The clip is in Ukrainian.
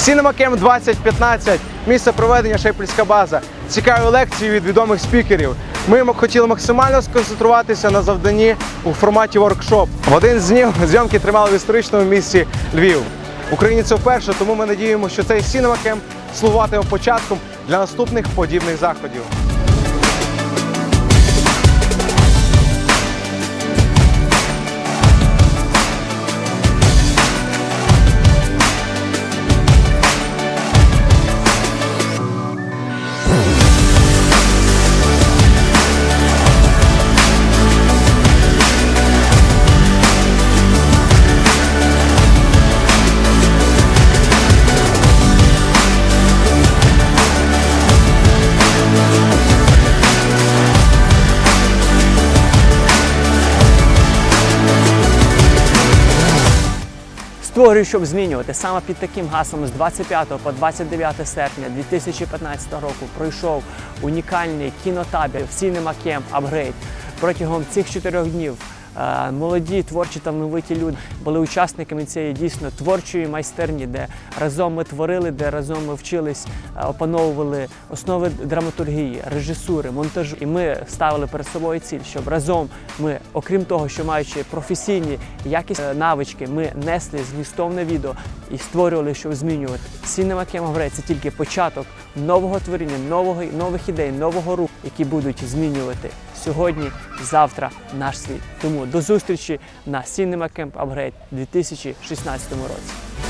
Cinema Camp 2015, місце проведення Шепельська база, цікаві лекції від відомих спікерів. Ми хотіли максимально сконцентруватися на завданні у форматі воркшоп. В один з днів зйомки тримали в історичному місці Львів. Україні це вперше, тому ми надіємося, що цей Cinema Camp слугуватиме початком для наступних подібних заходів. Створюю, щоб змінювати. Саме під таким гаслом з 25 по 29 серпня 2015 року пройшов унікальний кінотабір Cinema Camp Upgrade. Протягом цих чотирьох днів молоді творчі талановиті люди були учасниками цієї дійсно творчої майстерні, де разом ми творили, де разом ми вчились, е, опановували основи драматургії, режисури, монтажу. І ми ставили перед собою ціль, щоб разом ми, окрім того, що маючи професійні якісні е, навички, ми несли змістовне відео і створювали, щоб змінювати. Camp Upgrade – це тільки початок нового творіння, нового, нових ідей, нового руху, які будуть змінювати сьогодні, завтра наш світ. Тому до зустрічі на Cinema Camp Upgrade 2016 році.